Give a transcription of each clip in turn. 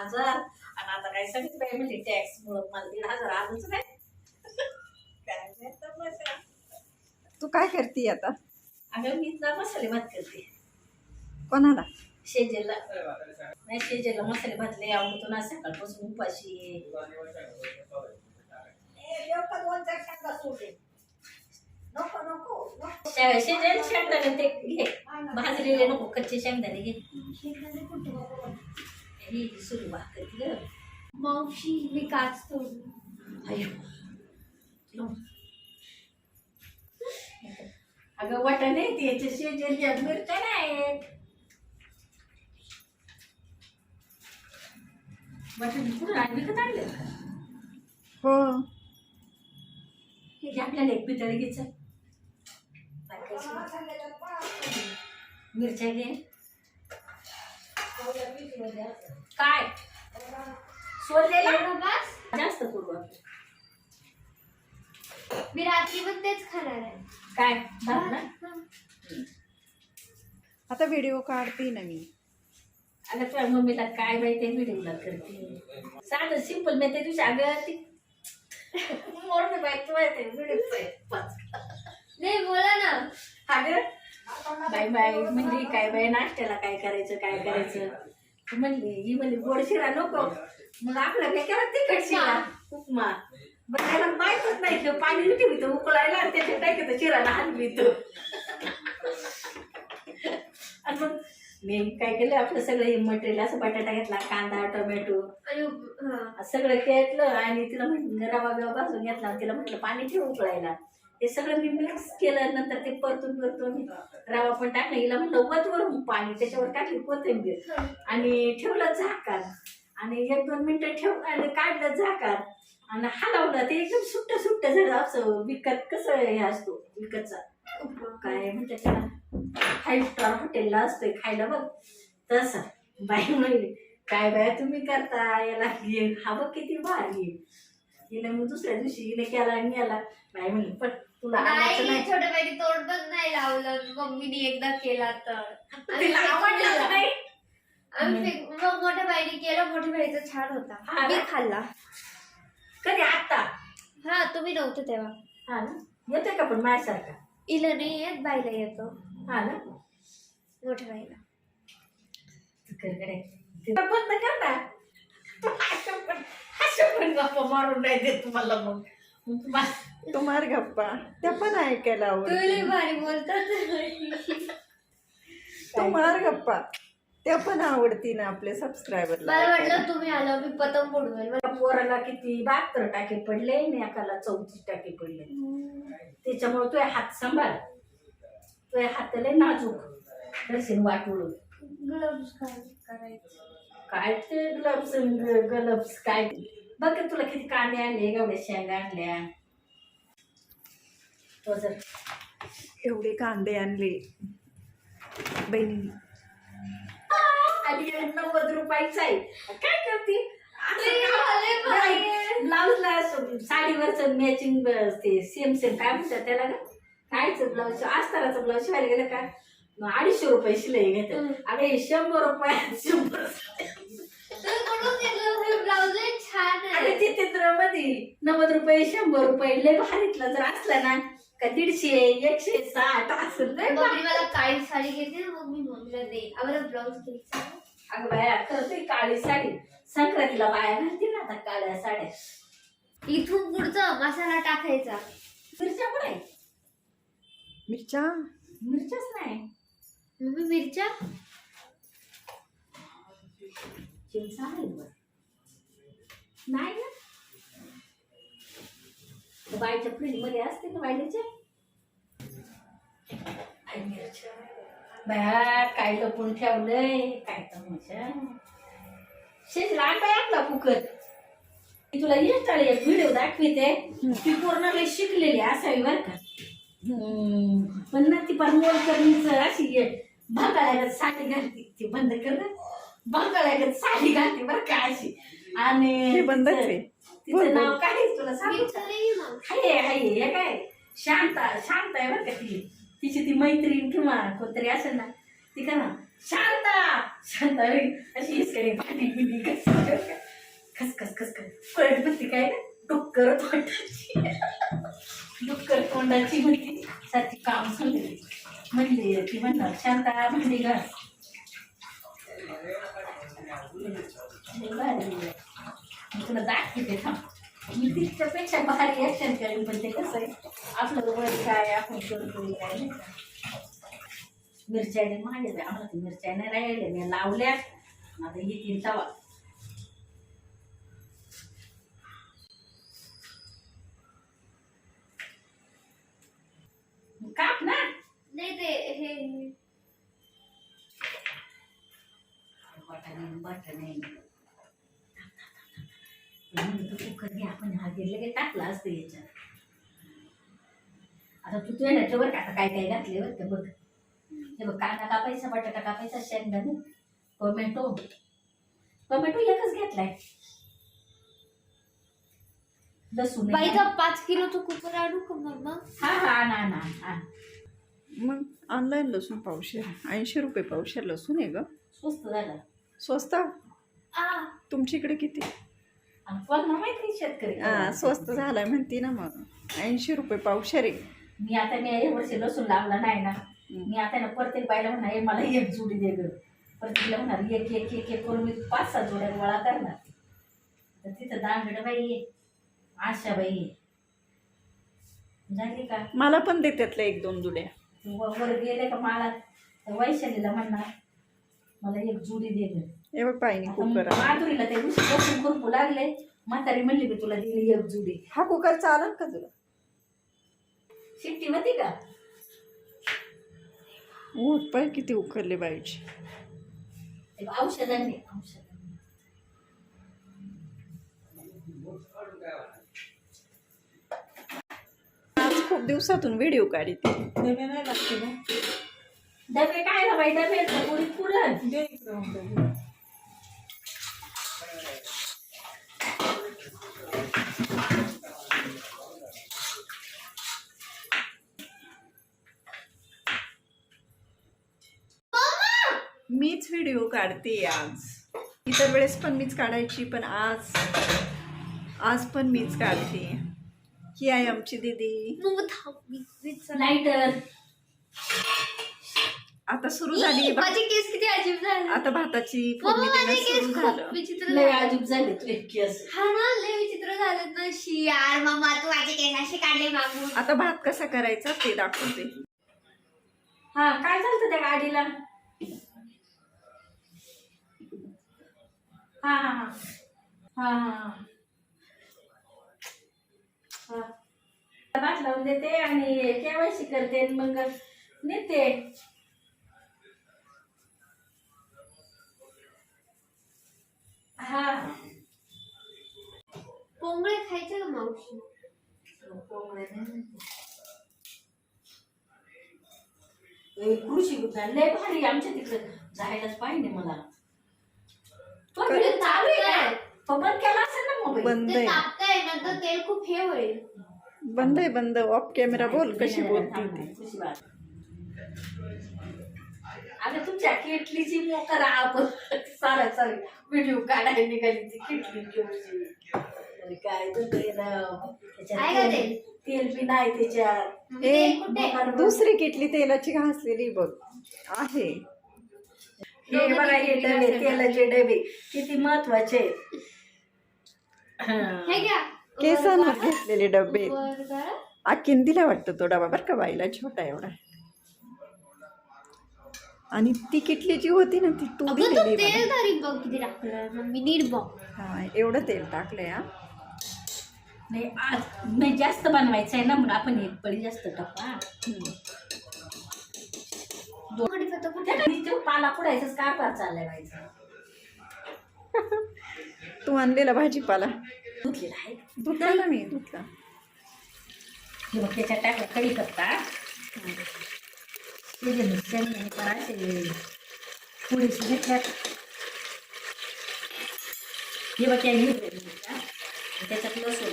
हजार. आणि आता काय सगळी बाई म्हणजे टॅक्स मुळे मला दीड हजार आलंच नाही काय नाही तमाशा. तू काय करते आता? अगं मी ना मसाले भात करते. कोणाला? शेजेला नाही शेजेला मसाले भात लय आवडतो ना सकाळपासून उपाशी. शे- शेजेला शेंगदाणे ते घे. भाजलेले नको कच्चे शेंगदाणे घे. ही सुरू भाकर ग मावशी मी काच तोडली. अयो अगं वाटाणे ते याच्या शेजारी मिरच्या नाही वाटाणे आणि विकत आणले हो. हे आपल्याला एक पितळ घ्यायचं मिरच्या घे. काय? सोडलेला? एवढं बस. जास्त करू. मी रात्री पण तेच खाणार आहे. काय? भात ना. आता व्हिडिओ काढते ना मी. अगं तुझ्या मम्मीला काय माहिती व्हिडिओला करते. साधं सिंपल मी त्या दिवशी अगं ती मोरते बाई तू माहिती व्हिडिओ नाही बोला ना. अगं बाय बाय म्हणली काय बाय नाश्त्याला काय करायचं काय करायचं? ती म्हणली ही म्हणली गोड शिरा नको. मग आपलं काय केलं तिखट शिरा? उपमा. बरं त्याला माहीतच नाही की पाणी ठेवितो उकळायला आणि त्याच्यात टाकतो शिराला हलवितो आणि मग मी काय केलं? आपलं सगळं हे मटेरियल असं बटाटा घेतला कांदा टोमॅटो सगळं घेतलं आणि तिला म्हटलं रवा बिवा भाजून घेतला आणि तिला म्हटलं पाणी ठेव उकळायला. ते सगळं मी मिक्स केलं नंतर ते परतून परतून रवा पण टाकलं. हिला म्हटलं वत वरून पाणी त्याच्यावर टाकली कोथिंबीर. आणि ठेवलं झाकार आणि एक दोन मिनिटं ठेव आणि काढलं झाकार आणि हलवलं. ते एकदम सुट्ट सुट्ट झालं असं विकत कसं हे असतो विकतचा. काय म्हणते त्याला? फाईव्ह स्टार हॉटेलला असतोय खायला बघ. तसं. बाई म्हणली काय बाय तुम्ही करता? याला हा बघ किती भारी आहे. हिने मग दुसऱ्या दिवशी हिने केला आणि याला बाई म्हणली पण तुला आणायचं नाही नाही? छोट्या बाईने तोंड पण नाही लावलं. मम्मीने एकदा केला तर. तिला आवडलं नाही? आम्ही फेक- मग मोठ्या बाईने केला. मोठ्या बाईचा छान होता. हा मी ना? खाल्ला. कधी? आता हा तुम्ही नव्हते तेव्हा. हा ना. येतोय का पण माझ्यासारखा? इला नाही येत बाईला येतो. हा ना. मोठ्या बाईला. तिकडे बंद कर ना. असं पण असं पण गप्पा मारून नाही देत तुम्हाला मग. तुम्हार गप्पा. त्या पण ऐकायला आवडते भारी बोलतात. तुम्हार गप्पा. त्या पण आवडती ना आपल्या सबस्क्रायबरला मला वाटलं तुम्ही आलं मी पतंग उडवेल पोराला किती बहात्तर टाके पडले आणि एकाला चौतीस टाके पडले. त्याच्यामुळे तुझे हात सांभाळ. तुझे हात लय नाजूक. करशील वाटवळून ग्लव्स करायचं. काय ते ग्लव्स ग्लव्स काय? बघ का तुला किती कांदे आणले एवढ्या शेंगा आणल्या तो जर एवढे कांदे आणले बहिणी आणि नव्वद रुपयाचा आहे काय करते. ब्लाऊजला साडीवरच मॅचिंग ते सेम सेम काय म्हणतात त्याला का कायच ब्लाऊज अस्तराचं ब्लाऊज शिवायला गेलं का मग अडीचशे रुपये शिलाई घेतात हे शंभर रुपये शंभर तुम्ही कुठून घेतलं हे चित्रामध्ये नव्वद रुपये शंभर रुपये लय भारीतला जर असला ना का दीडशे एकशे साठ असं लय भारी. मम्मी मला काळी साडी घेते मग मी मम्मीला देईन. आम्हाला ब्लाऊज घ्यायचा. अगं बाया खरं ते काळी साडी. संक्रांतीला बाया घालते ना आता काळ्या साड्या. इथून पुढचा मसाला टाकायचा. मिरच्या पण आहे मिरच्या? मिरच्याच नाही. मम्मी मिरच्या? चिंच आहे बरं. नाही ना? बाईच्या फ्रीजमध्ये असते ना बायलेच्या आई मिरच्या बाया काय लपून ठेवलंय? काय तमाशा शेजला काय आपला कुकर. मी तुला इंस्टाला एक व्हिडिओ दाखविते. ती पूर्ण लई शिकलेली असावी बरं का. हम्म. पण ना ती पण मोलकरणीच अशी भांगाळ्यागत साडी घालते. ती बंद कर ना. भांगाळ्यागत साडी घालते बरं का अशी. आणि हे बंदच आहे. तिचं नाव. काय आहे तुला सांगू का? हाय हाय हे काय शांता शांत आहे बरं का ती तिची ती मैत्रीण किंवा कोणतरी असेल ना ती का ना शांता शांता होय. अशी इसकडे भांडी बिंडी कसं खसखस खसखस पळत म्हणते काय ना डुक्कर तोंडाची डुक्कर तोंडाची म्हणते सारखी काम सांगते म्हणली ती म्हणणार शांता म्हणली घास. मी तुला दाखवते थांब मी तिच्यापेक्षा भारी ऍक्शन करेन पण ते कसं आहे आपलं वय काय आपण करतो काय मिरच्याने मागे जाय आम्हाला ते मिरच्याने राहिले मी लावल्या आता येतील तवा काप ना. नाही ते हे वाटाणे वाटाणे कुकर घे आपण हा गेले की टाकला असतं याच्यात. आता तू तुझ्या ह्याच्यावर का आता काय काय घातले बरं का बघ. हे बघ कांदा कापायचा बटाटा कापायचा शेंगदाणे टोमॅटो. टोमॅटो एकच घेतलाय. लसूण आहे. बाईचा पाच किलोचा कुकर आणू का मम्मा हा हा आणा आणा आण. मग ऑनलाईन लसूण पावशेर. ऐंशी रुपये पावशेर लसूण आहे ग. स्वस्त झालं. स्वस्त? आ. तुमच्या इकडे किती? माहिती शेतकरी. स्वस्त झालाय म्हणती ना मग. ऐंशी रुपये पावशेर मी आता मी या वर्षी लसूण लावला नाही ना. मी आता ना प्रत्येक बाईला म्हणणार "ए, मला एक जोडी दे ग. प्रत्येकला म्हणणार एक एक एक एक करून मी पाच सहा जोड्या गोळा करणार. तर तिथं दांगड बाई आहे आशा बाई आहे. झाली का? मला पण दे त्यातल्या एक दोन जुड्या. वर गेले का मला? वैशालीला म्हणणार मला एक जोडी हे बघ कुकर माधुरीला ते लागले. म्हातारी म्हणली मी तुला दिली एक जुडी. हा कुकर चालेल का तुला? शिट्टी होती का? ऊट पाय किती उकरले ते औषधांनी औषधांनी आज खूप दिवसातून व्हिडिओ काढित. डबे काय ना बाई डबे पुरी पुरण. मीच व्हिडिओ काढते आज. इतर वेळेस पण मीच काढायची पण आज आज पण मीच काढते. ही आहे आमची दीदी. लाईटर आता सुरू झाली. माझे केस किती अजीब झाले. आता भाताची फोडणी देणं सुरू झालं. विचित्र लय. अजूब झाले हा ना लय विचित्र झालेत ना. शी यार मम्मा तू माझे केस असे काढले मागून. आता भात कसा करायचा ते दाखवते. हा काय झालं त्या गाडीला? हा हा हा. हा हा हा. भात लावून देते आणि केवायसी करते आणि मग नेते. हा कोंबडे खायचे का मावशी कृषी विज्ञान लय भारी आमच्या तिकडे जायलाच पाहिजे मला तो व्हिडिओ चालू आहे? तो बंद केला असेल ना मोबाईल बंद ते आहे तापताय नंतर तेल खूप हे होईल बंद आहे बंद ऑफ कॅमेरा बोल कशी बोलते ती कृषी बात. आता तुमच्या किटलीची मोकर आपण सारा सारी व्हिडिओ काढायला निघाली ती किटली घेऊन. काय ते? तेल- तेल बी नाही त्याच्यात. दुसरी किटली तेलाची घासलेली बघ. आहे. हे बघा हे डबे तेलाचे डबे. किती महत्त्वाचे केसांवर घेतलेले डबे. आखीन दिला वाटतं तो डबा बरं का बाईला छोटा एवढा. आणि ती किटली जी होती ना ती तू अगं तो दिलेली तेल मला. तरी बघ किती टाकलं मम्मी नीट बघ. हा एवढं तेल टाकलंय हा. नाही आज नाही जास्त बनवायचं आहे ना मग आपण एक पडी जास्त टाकू हा. हम्म. कुठे? तो पाला पुडायचाच कारभार चाललाय व्हायचा तू आणलेला भाजीपाला. धुतलेला आहे. धुतला ना मी धुतला. हे बघ त्याच्यात टाकलं कढीपत्ता केले मिक्सर आणि करायचे पुढेशी घेतल्यात हे बघ त्या हिरव्या त्याच्यात लसूण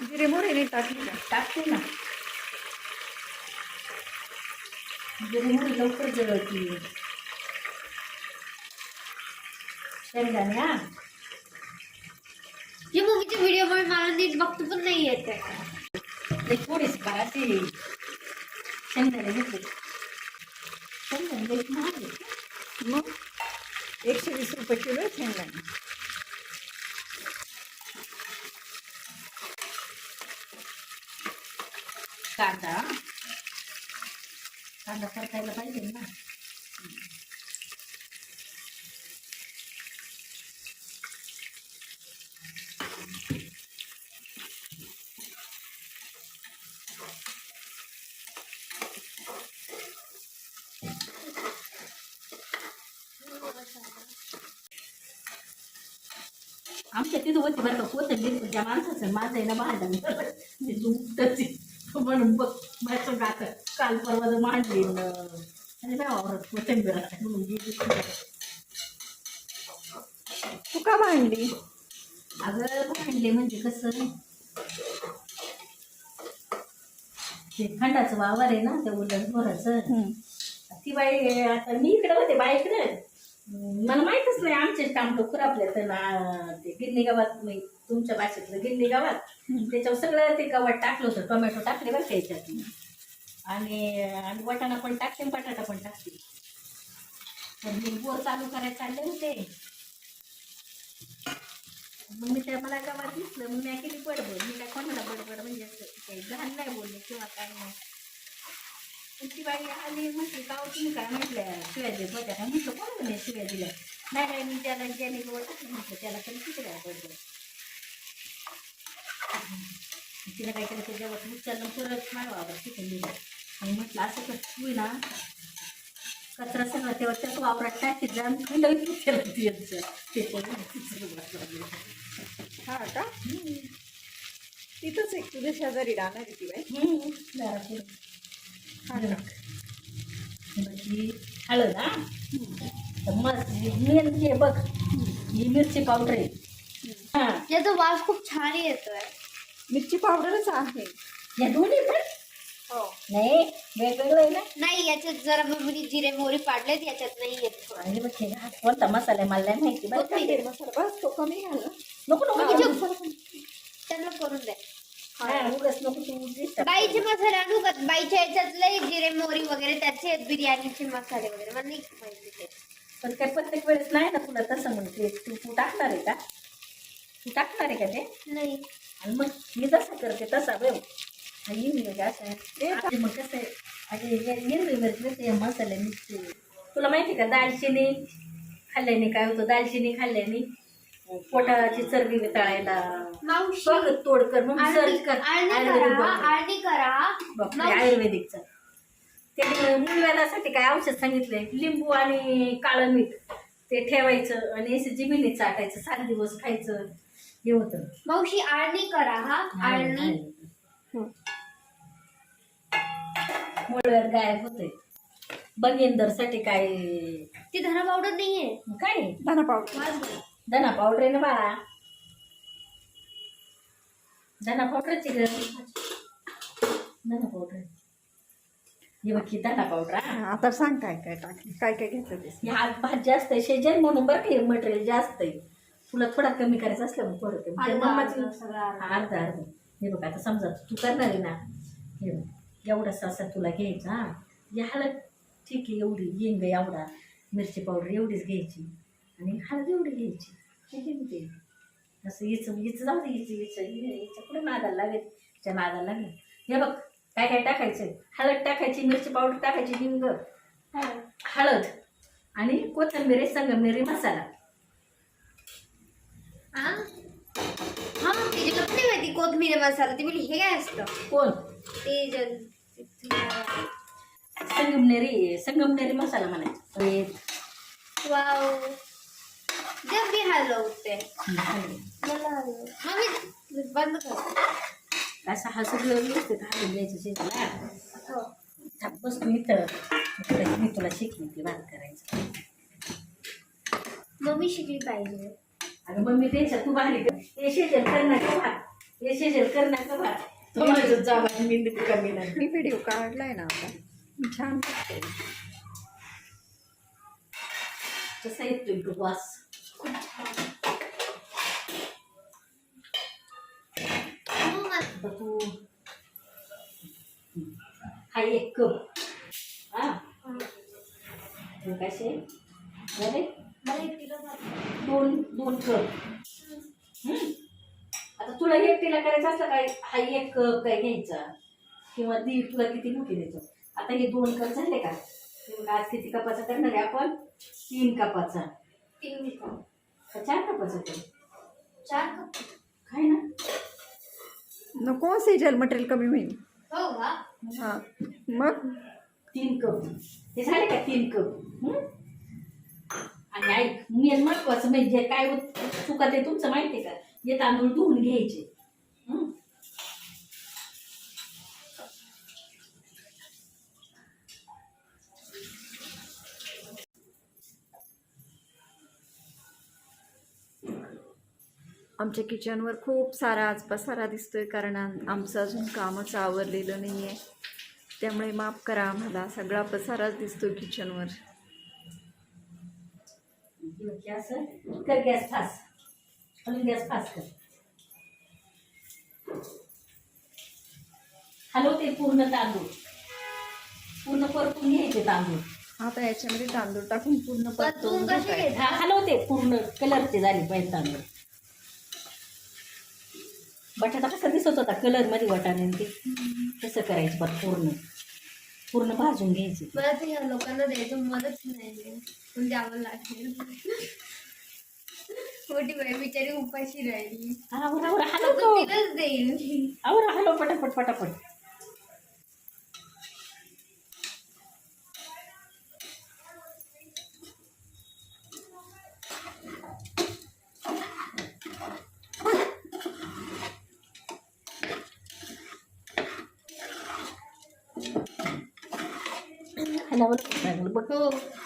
जिरे मोहरी टाकली का टाकते ना जिरे मोहरी लवकर जळती शेंगदाणे हा जे मम्मीचे व्हिडिओ मला नीट बघतो पण नाही येत आहे ते थोडीशी का ते शेंगदाणे घेतले शेंगदाणे लई महाग आहे. मग एकशे वीस रुपये किलो शेंगदाणे कांदा कांदा परतायला पाहिजे ना आमच्या तिथं होती बरं का ज्या माणसाचं माझं आहे ना भांडण मी दुखतच म्हणून बघ माझं गात काल परवा जर मांडली न आणि काय वावरत कोथिंबीर म्हणून गेली तू का भांडली अगं भांडले म्हणजे कसं? ते खंडाचं वावर आहे ना त्या उलट बोराचं. ती बाई आता मी इकडे होते बाईकडे. मला माहितच नाही आमचे काम डोकर आपल्या तर ना ते गिरणी गावात तुमच्या भाषेतलं गिरणी गावात. त्याच्यावर सगळं ते गवत टाकलं होतं टोमॅटो टाकले बरं त्याच्यात आणि आणि वटाणा पण टाकते बटाटा पण टाकते. तर मी बोर चालू करायला चालले होते. मग मी त्या मला गावात दिसलं मग मी केली बडबड. मी काय कोणाला बडबड म्हणजे काही घाण नाही बोलले किंवा काय नाही. पण ती बाई आली म्हटली गाव तुम्ही काय म्हटल्या शिवाजी बटाटा. म्हटलं कोण म्हणे शिवाजीला नाही नाही मी त्याला ज्याने गोळ टाकलं म्हटलं त्याला तरी किती बडबड? तिला काय केलं ते जेवण उचललं परत मारवा तिथे दिलं. आणि म्हटलं असं कसं तू ना कचरा सगळा तेव्हा त्याच वापरात टाकीत जाऊन खंड केलं तिचं हा का? तिथंच एक तुझ्या शेजारी राहणार आहे ती बाई. हा? ही हळद हा? तर मस्त मेन हे बघ. ही मिरची पावडर आहे. हा. याचा वास खूप छान येतोय. मिरची पावडरच आहे. या दोन्ही पण? हो. नाही वेगवेगळं आहे ना? नाही याच्यात जरा मम्मीने जिरे मोहरी पाडलेत याच्यात नाही येत. आणि हा कोणता मसाला आहे मला नाही माहिती बरं का? कोथिंबीर मसाला बस तो कमी घाला नको नको. त्यांना करून द्या. हा, उगाच नको तू. बाईचे मसाले आणू का? बाईच्या याच्यातले जिरे मोहरी वगैरे त्याचे बिर्याणीचे मसाले वगैरे. मला नाही माहिती ते. पण काय प्रत्येक वेळेस नाही ना तुला तसं म्हणते तू तू टाकणार आहे का? तू टाकणार आहे का ते? नाही. आणि मग मी जसं करते तसा आणि म्हणजे असं मग कसं आहे हिरवी मिरची ते मसाले तुला माहिती का दालचिनी खाल्ल्याने काय होतं? दालचिनी खाल्ल्याने पोटाची चरबी वितळायला बघ तोड कर मग सर्च कर. आयुर्वेदिक बघ. आयुर्वेदिकचं. त्याने मुलव्याधासाठी काय औषध सांगितलंय? लिंबू आणि काळं मीठ. ते ठेवायचं आणि असं जिमिनीत चाटायचं सात दिवस खायचं. हे होतं. मावशी आळणी करा हा. आळणी. मुळव्यात गायब होते बगेंदरसाठी काय? ती धना पावडर नाहीये. काय? धना पावडर. धना पावडर आहे ना बाळा. धना पावडरची गरज धना पावडर. हे बघ धना पावडर आता सांग काय काय टाकले काय काय घेतलं ते. हे हात भात जास्त आहे शेजन म्हणून बरं का मटेरियल जास्त आहे. तुला थोडा कमी करायचं असलं मग थोडं कमी अर्धा, मम्माची अर्धा. हा, बघ आता समजा तू करणार आहे ना हे बघ एवढा सासा तुला घ्यायचा हा. हे हळद ठीक आहे एवढी हिंग एवढा मिरची पावडर एवढीच घ्यायची आणि हळद एवढी घ्यायची. ते. असं हिचं हिचं जाऊ दे हिचं हिचं हिचं कुठे नादाला लागेल? तिच्या नादाला लागेल. हे बघ काय काय टाकायचं हळद टाकायची मिरची पावडर टाकायची हिंग हळद. आणि कोथिंबीर संगमेरी मसाला. हा? हा तिच्याकडे पण नाही माहिती कोथमीर मसाला. ती बोली हे काय असतं? कोण? ते ज- संगमनेरी संगमनेरी मसाला म्हणायचा. मीठ, वाव. जब मी हलवते हळद. मला हलव मम्मी बंद कर. असं हा सगळं व्यवस्थित घ्यायचं शेतीला. हो. थांब बस तू इथं. मी तुला शिकली ती भात करायचं. मम्मी शिकली पाहिजे. अगं मग मी त्याच्या तू भारी कर हे शेजल करणार का भात हे शेजल करणार का भात तो माझं जावा मी कमी नाही. मी व्हिडिओ काढलाय ना आता. मी छान कसा येतोय तो वास. आता तू हा एक कप. हा. हे कसे? झाले दोन दोन. आता तुला एकटीला करायचं असलं काय? हा एक कप काय घ्यायचा? किंवा दीड तुला किती मोठी द्यायचं आता हे दोन कप झाले का? आज किती कपाचा करणार आहे आपण? तीन कपाचा. तीन कप. चार कपाचा करू? चार कप. काय ना? नको सेजल मटेरियल कमी होईल. हो का? हां. मग? तीन कप. हे झाले का तीन कप? हं? आणि ऐक मेन महत्वाचं म्हणजे काय होत चुका ते तुमचं माहितीये का? जे तांदूळ धुवून घ्यायचे. आमच्या किचनवर खूप सारा आज पसारा दिसतोय कारण आमचं अजून कामच आवरलेलं नाही आहे त्यामुळे माफ करा आम्हाला सगळा पसाराच दिसतोय किचनवर. असं कर गॅस फास. अजून गॅस फास कर. हलवते पूर्ण तांदूळ. पूर्ण परतून घ्यायचे तांदूळ. आता याच्यामध्ये तांदूळ टाकून पूर्ण परतून? हा हलवते पूर्ण कलरचे झाले पाहिजे तांदूळ. बटाटा कसा दिसत होता? कलरमध्ये वाटाणे ते. कसं करायचं पूर्ण. पूर्ण भाजून घ्यायचे ते. मला तर या लोकांना द्यायचं मदत नाही पण द्यावं लागेल. मोठी बाई बिचारी उपाशी राहिली. आवर आवर हलव तो. तो. देईल आवर हलव पटापट पटापट. चांगलं बघ.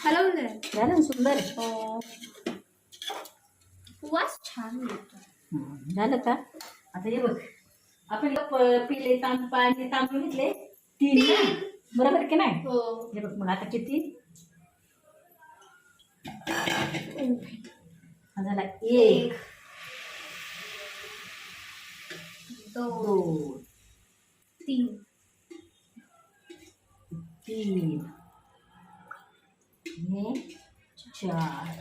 हलवून झालं ना सुंदर हो. वास छान येतो. झालं का? आता हे बघ. आपण पिले तांदूळ पाणी तांदूळ घेतले. तीन? बरोबर की नाही? हो. हे बघ मग आता किती? झाला एक. दोन. तीन. तीन. हे चार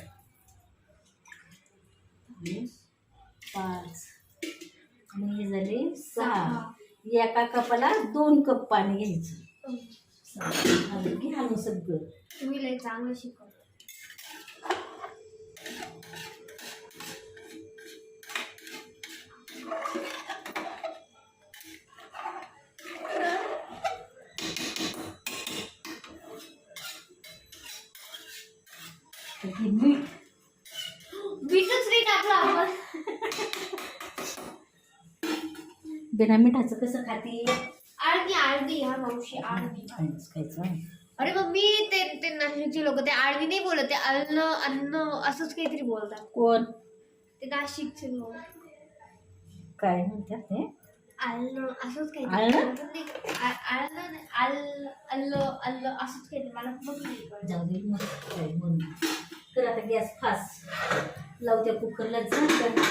हे पाच. आणि हे झाले सहा. एका कपाला दोन कप पाणी घ्यायचं. आणि घे हलवून सगळं. तुम्ही लय चांगलं शिकव मीठ बीटच नाही टाकलं आपण. बिना मिठाचं कसं खाते? आळणी आळणी हा मावशी आळणी खायचं. अरे मम्मी ते ते नाशिकचे लोक ते आळणी नाही बोलत ते अन्न अन्न असंच काहीतरी बोलतात. कोण? ते नाशिकचे लोक. काय म्हणतात ते? आळणं असंच काहीतरी आळणं? आल अल्ल अल्ल असंच काहीतरी मला कळत. जाऊ दे मग तर आता गॅस फास लावत्या कुकरला झाकण.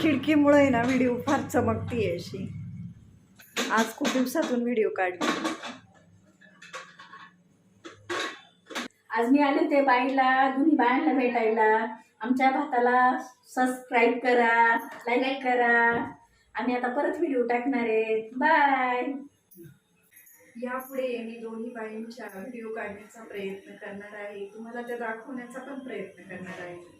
खिडकीमुळे आहे ना व्हिडिओ फार चमकती अशी. आज खूप दिवसातून व्हिडिओ काढली. आज मी आले होते बाईला दोन्ही बायांना भेटायला. आमच्या भाताला सबस्क्राईब करा लाईक करा. आम्ही आता परत व्हिडिओ टाकणार आहे. बाय यापुढे मी दोन्ही बाईंच्या व्हिडिओ काढण्याचा प्रयत्न करणार आहे. तुम्हाला त्या दाखवण्याचा पण प्रयत्न करणार आहे.